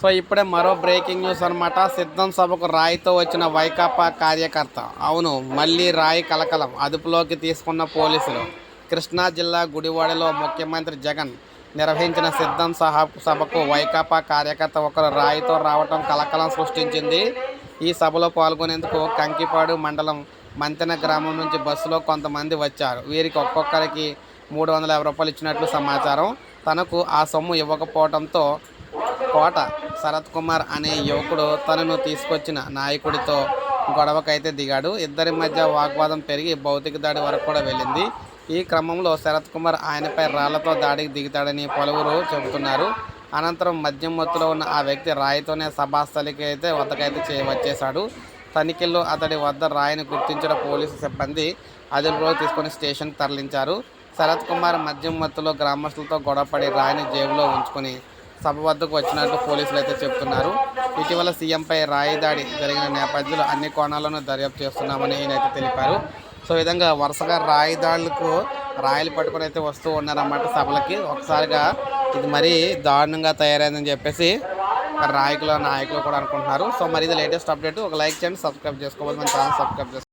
So ఇప్పుడే మరో breaking news అనమాట సిద్ధం సభకు రాయితో వచ్చిన వైకాపా కార్యకర్త. అవును మళ్ళీ రాయి కలకలం అదుపులోకి తీసుకున్న పోలీసులు. కృష్ణా జిల్లా గుడివాడలో ముఖ్యమంత్రి జగన్ నిర్వహించిన సిద్ధం సహ సభకు వైకాపా కార్యకర్త ఒకరు రాయితో రావటం కలకలం సృష్టించింది. ఈ సభలో పాల్గొనేందుకు కంకిపాడు మండలం మంతెన గ్రామం నుంచి బస్సులో కొంతమంది వచ్చారు. వీరికి ఒక్కొక్కరికి మూడు వందల యాభై రూపాయలు ఇచ్చినట్లు సమాచారం. తనకు ఆ సొమ్ము ఇవ్వకపోవడంతో కోట శరత్ కుమార్ అనే యువకుడు తనను తీసుకొచ్చిన నాయకుడితో గొడవకైతే దిగాడు. ఇద్దరి మధ్య వాగ్వాదం పెరిగి భౌతిక దాడి వరకు కూడా వెళ్ళింది. ఈ క్రమంలో శరత్ కుమార్ ఆయనపై రాళ్ళతో దాడికి దిగుతాడని పలువురు చెబుతున్నారు. అనంతరం మద్యం మత్తులో ఉన్న ఆ వ్యక్తి రాయితోనే సభాస్థలికి అయితే వద్దకైతే చే వచ్చేశాడు. తనిఖీల్లో అతడి వద్ద రాయిని గుర్తించిన పోలీసు సిబ్బంది అదుపులో తీసుకొని స్టేషన్కి తరలించారు. శరత్ కుమార్ మద్యం మత్తులో గ్రామస్తులతో గొడవపడి రాయిని జేబులో ఉంచుకొని సభ వద్దకు వచ్చినట్లు పోలీసులు అయితే చెబుతున్నారు. ఇటీవల సీఎంపై రాయి దాడి జరిగిన నేపథ్యంలో అన్ని కోణాలను దర్యాప్తు చేస్తున్నామని ఈయనైతే తెలిపారు. సో విధంగా వరుసగా రాయి దాడులకు రాయలు పట్టుకొని అయితే వస్తూ ఉన్నారన్నమాట సభలకి. ఒకసారిగా ఇది మరీ దారుణంగా తయారైందని చెప్పేసి రాయకుల నాయకులు కూడా అనుకుంటున్నారు. సో మరి ఇది లేటెస్ట్ అప్డేట్. ఒక లైక్ చేయండి సబ్స్క్రైబ్ చేసుకోవాలి మన ఛానల్ సబ్స్క్రైబ్ చేసుకోండి.